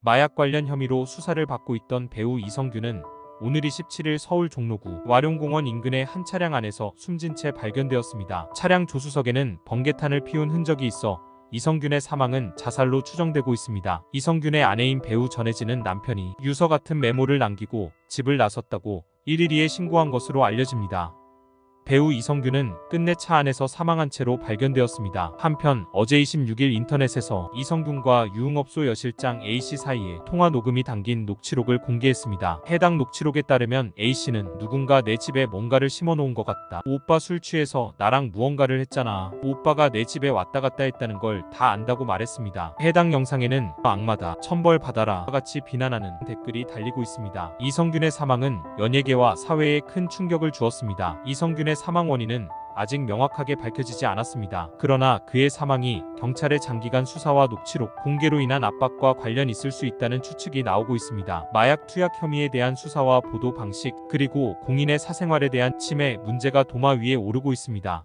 마약 관련 혐의로 수사를 받고 있던 배우 이성균은 오늘 27일 서울 종로구 와룡공원 인근의 한 차량 안에서 숨진 채 발견되었습니다. 차량 조수석에는 번개탄을 피운 흔적이 있어 이성균의 사망은 자살로 추정되고 있습니다. 이성균의 아내인 배우 전혜진은 남편이 유서 같은 메모를 남기고 집을 나섰다고 112에 신고한 것으로 알려집니다. 배우 이성균은 끝내 차 안에서 사망한 채로 발견되었습니다. 한편 어제 26일 인터넷에서 이성균과 유흥업소 여실장 A씨 사이에 통화 녹음이 담긴 녹취록을 공개했습니다. 해당 녹취록에 따르면 A씨는 누군가 내 집에 뭔가를 심어놓은 것 같다. 오빠 술 취해서 나랑 무언가를 했잖아. 오빠가 내 집에 왔다 갔다 했다는 걸 다 안다고 말했습니다. 해당 영상에는 악마다, 천벌 받아라 같이 비난하는 댓글이 달리고 있습니다. 이성균의 사망은 연예계와 사회에 큰 충격을 주었습니다. 이성균의 사망 원인은 아직 명확하게 밝혀지지 않았습니다. 그러나 그의 사망이 경찰의 장기간 수사와 녹취록 공개로 인한 압박과 관련 있을 수 있다는 추측이 나오고 있습니다. 마약 투약 혐의에 대한 수사와 보도 방식 그리고 공인의 사생활에 대한 침해 문제가 도마 위에 오르고 있습니다.